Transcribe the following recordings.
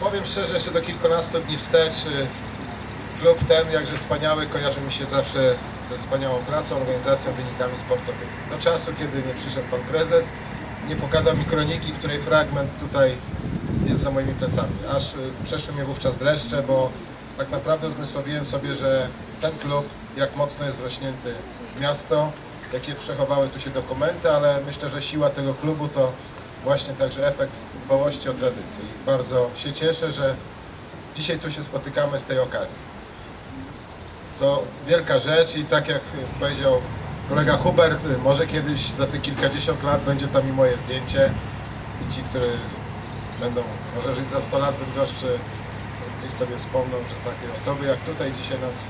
powiem szczerze, jeszcze do kilkunastu dni wstecz y, klub ten, jakże wspaniały, kojarzy mi się zawsze ze wspaniałą pracą, organizacją, wynikami sportowymi. Do czasu, kiedy nie przyszedł pan prezes, nie pokazał mi kroniki, której fragment tutaj jest za moimi plecami. Aż y, przeszły mnie wówczas dreszcze, bo tak naprawdę uzmysłowiłem sobie, że ten klub, jak mocno jest wrośnięty w miasto, jakie przechowały tu się dokumenty, ale myślę, że siła tego klubu to właśnie także efekt dbałości o tradycję. I bardzo się cieszę, że dzisiaj tu się spotykamy z tej okazji. To wielka rzecz i tak jak powiedział kolega Hubert, może kiedyś za te kilkadziesiąt lat będzie tam i moje zdjęcie i ci, którzy będą może żyć za 100 lat w Bydgoszczy, gdzieś sobie wspomną, że takie osoby jak tutaj dzisiaj nas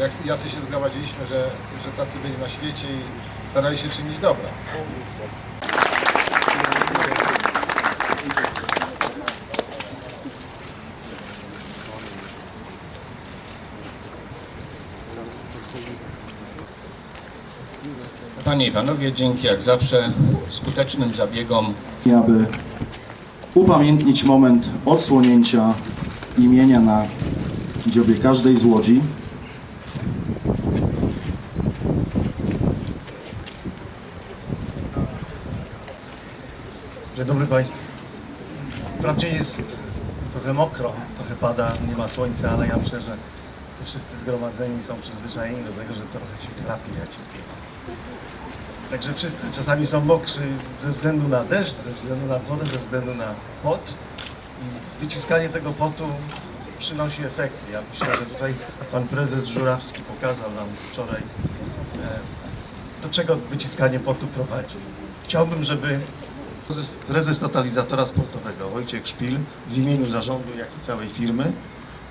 jak jacy się zgromadziliśmy, że, że tacy byli na świecie i starali się czynić dobra. Panie i Panowie, dzięki jak zawsze skutecznym zabiegom aby upamiętnić moment odsłonięcia imienia na dziobie każdej z łodzi. Dzień dobry Państwu. Wprawdzie jest trochę mokro, trochę pada, nie ma słońca, ale ja myślę, że wszyscy zgromadzeni są przyzwyczajeni do tego, że trochę się chlapi, jak się pływa. Także wszyscy czasami są mokrzy ze względu na deszcz, ze względu na wodę, ze względu na pot i wyciskanie tego potu przynosi efekty. Ja myślę, że tutaj Pan Prezes Żurawski pokazał nam wczoraj, e, do czego wyciskanie potu prowadzi. Chciałbym, żeby Prezes, totalizatora sportowego Wojciech Szpil w imieniu zarządu, jak i całej firmy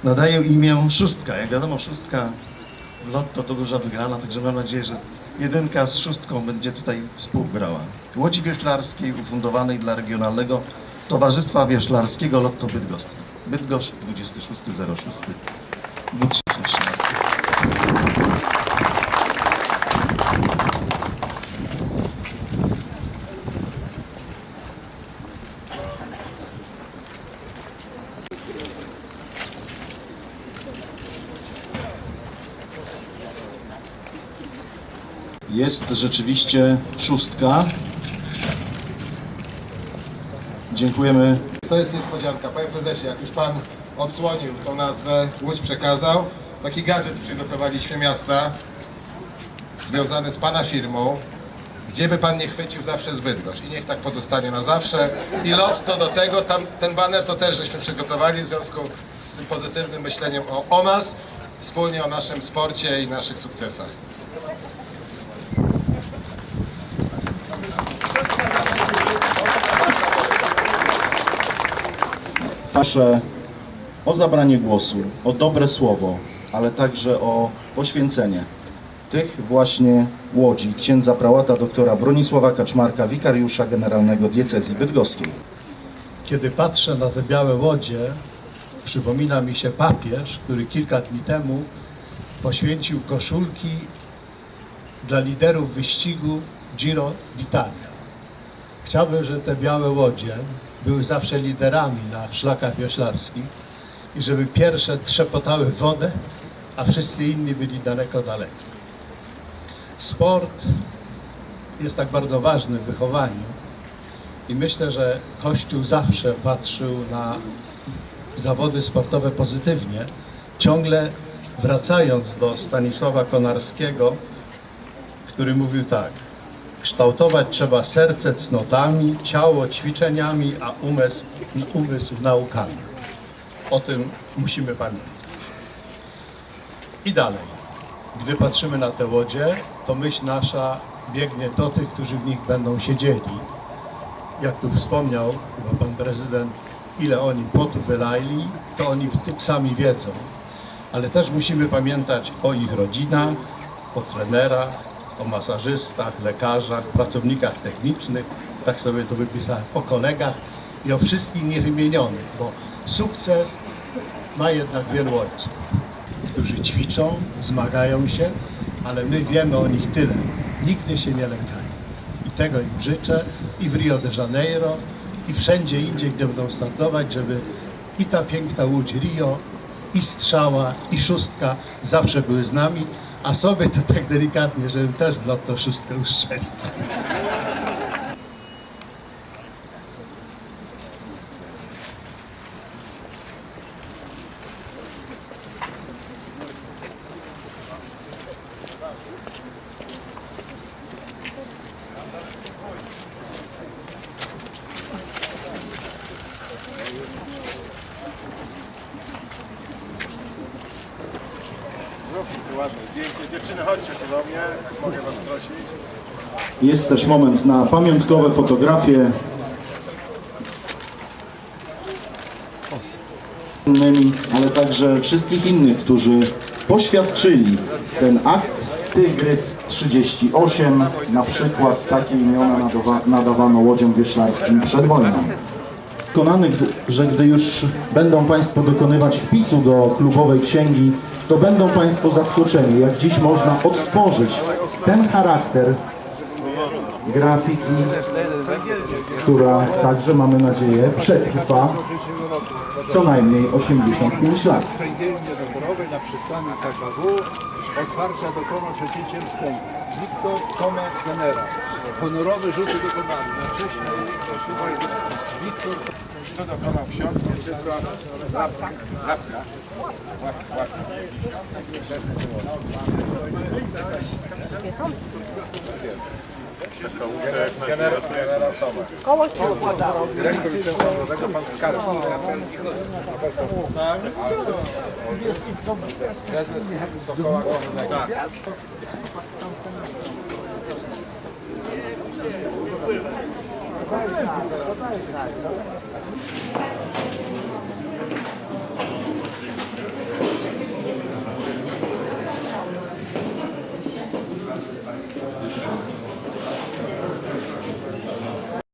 nadaje imię szóstka. Jak wiadomo, szóstka w lotto to duża wygrana, także mam nadzieję, że jedynka z szóstką będzie tutaj współgrała. Łodzi Wioślarskiej ufundowanej dla Regionalnego Towarzystwa Wioślarskiego Lotto Bydgoszcz. Bydgoszcz 26.06. Jest rzeczywiście szóstka. Dziękujemy To jest niespodzianka. Panie prezesie, jak już pan odsłonił tą nazwę, Łódź przekazał, taki gadżet przygotowaliśmy miasta, związany z pana firmą, gdzie by pan nie chwycił zawsze z Bydgoszcz i niech tak pozostanie na zawsze. I lot to do tego, tam, ten baner to też żeśmy przygotowali w związku z tym pozytywnym myśleniem o, o nas, wspólnie o naszym sporcie i naszych sukcesach. Proszę o zabranie głosu, o dobre słowo, ale także o poświęcenie tych właśnie łodzi księdza prałata doktora Bronisława Kaczmarka, wikariusza generalnego diecezji bydgoskiej. Kiedy patrzę na te białe łodzie, przypomina mi się papież, który kilka dni temu poświęcił koszulki dla liderów wyścigu Giro d'Italia. Chciałbym, żeby te białe łodzie były zawsze liderami na szlakach wioślarskich i żeby pierwsze trzepotały wodę, a wszyscy inni byli daleko, daleko. Sport jest tak bardzo ważny w wychowaniu, i myślę, że Kościół zawsze patrzył na zawody sportowe pozytywnie, ciągle wracając do Stanisława Konarskiego, który mówił tak: Kształtować trzeba serce cnotami, ciało ćwiczeniami, a umysł, umysł naukami. O tym musimy pamiętać. I dalej. Gdy patrzymy na te łodzie, to myśl nasza biegnie do tych, którzy w nich będą siedzieli jak tu wspomniał chyba pan prezydent, ile oni potu wylali, to oni w tym sami wiedzą. Ale też musimy pamiętać o ich rodzinach, o trenerach, o masażystach, lekarzach, pracownikach technicznych, tak sobie to wypisałem, o kolegach i o wszystkich niewymienionych, bo sukces ma jednak wielu ojców, którzy ćwiczą, zmagają się, ale my wiemy o nich tyle. Nigdy się nie lękają. I tego im życzę i w Rio de Janeiro, i wszędzie indziej, gdzie będą startować, żeby i ta piękna łódź Rio, i strzała, i szóstka zawsze były z nami, a sobie to tak delikatnie, żebym też w lotto szóstkę uszczelił. Dziewczyny, chodźcie tu do mnie, mogę was prosić. Jest też moment na pamiątkowe fotografie. Ale także wszystkich innych, którzy poświadczyli ten akt. Tygrys 38, na przykład takie imiona nadawa, nadawano łodziom wioślarskim przed wojną. Przekonany, że gdy już będą Państwo dokonywać wpisu do klubowej księgi, to będą Państwo zaskoczeni, jak dziś można odtworzyć ten charakter grafiki, która także mamy nadzieję przetrwa co najmniej 85 lat. Węgielnie dobrowej na przystani KKW otwarcia dokonał przecięciem wstępu. Wiktor Tomek Genera. Honorowe rzuty dokonane. Na wcześniej Wiktor Tu dokonał ksiądz Mieczysław Lapka. Lapka. Łapka, łapka. Koło się układa. Dyrektor Liceum Narodowego, pan Skarski. Profesor. Prezes Sokoła Głównego.